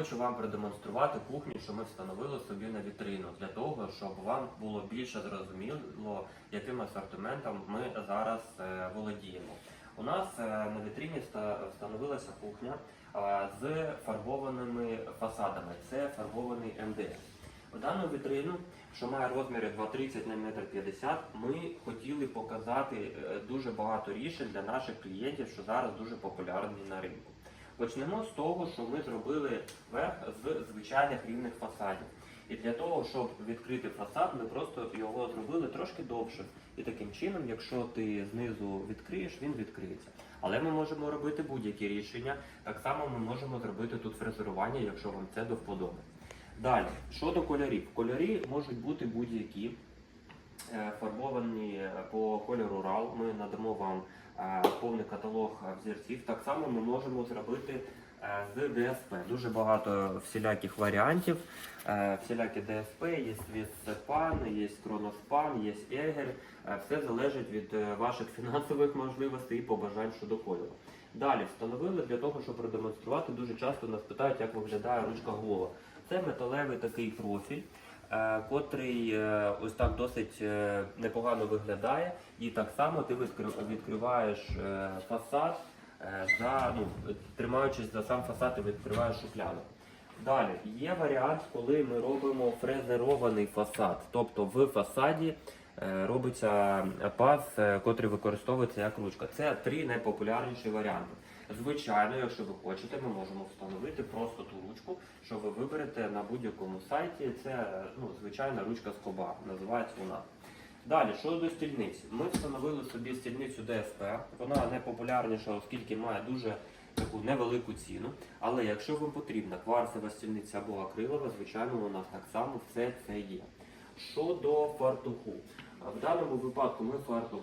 хочу вам продемонструвати кухню, що ми встановили собі на вітрину, для того, щоб вам було більше зрозуміло, яким асортиментом ми зараз е, володіємо. У нас е, на вітрині встановилася кухня з фарбованими фасадами. Це фарбований МДФ. Дану вітрину, що має розміри 2,30 на 1,50 м, ми хотіли показати е, дуже багато рішень для наших клієнтів, що зараз дуже популярні на ринку. Почнемо з того, що ми зробили верх з звичайних рівних фасадів. І для того, щоб відкрити фасад, ми просто його зробили трошки довше. І таким чином, якщо ти знизу відкриєш, він відкриється. Але ми можемо робити будь-які рішення. Так само ми можемо зробити тут фрезерування, якщо вам це до вподоби. Далі, щодо кольорів. Кольорі можуть бути будь-які. Е, Фарбовані по кольору RAL. Ми надамо вам е, повний каталог взірців. Так само ми можемо зробити е, з ДСП. Дуже багато всіляких варіантів. Всілякі ДСП, є Свіспан, є Кроноспан, є Егер. Все залежить від ваших фінансових можливостей і побажань щодо кольору. Далі встановили для того, щоб продемонструвати. Дуже часто нас питають, як виглядає ручка голова. Це металевий такий профіль, котрий е, ось так досить е, непогано виглядає. І так само ти відкриваєш е, фасад, е, за, ну, тримаючись за сам фасад, ти відкриваєш шухляду. Далі є варіант, коли ми робимо фрезерований фасад. Тобто в фасаді е, робиться паз, е, котрий використовується як ручка. Це три найпопулярніші варіанти. Звичайно, якщо ви хочете, ми можемо встановити просто ту ручку, що ви виберете на будь-якому сайті. Це ну, звичайна ручка скоба, називається вона. Далі, щодо стільниць, ми встановили собі стільницю ДСП. Вона найпопулярніша, оскільки має дуже таку невелику ціну. Але якщо вам потрібна кварцева стільниця або акрилова, звичайно, у нас так само все це є. Щодо фартуху, в даному випадку ми фартух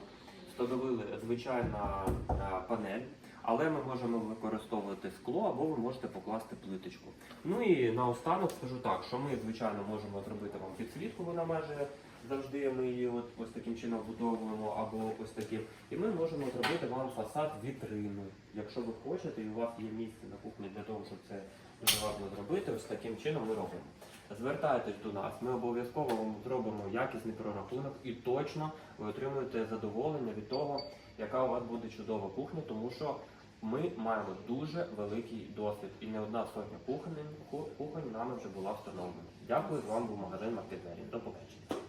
встановили звичайна е, панель. Але ми можемо використовувати скло або ви можете покласти плиточку. Ну і наостанок скажу так, що ми, звичайно, можемо зробити вам підсвітку, вона майже завжди ми її от, ось таким чином вбудовуємо або ось таким. І ми можемо зробити вам фасад вітрину. Якщо ви хочете, і у вас є місце на кухні для того, щоб це дуже гарно зробити, ось таким чином ми робимо. Звертайтесь до нас, ми обов'язково вам зробимо якісний прорахунок і точно ви отримуєте задоволення від того, яка у вас буде чудова кухня, тому що ми маємо дуже великий досвід і не одна сотня кухонь, кухонь нами вже була встановлена. Дякую, з вами був магазин Маркетері. До побачення.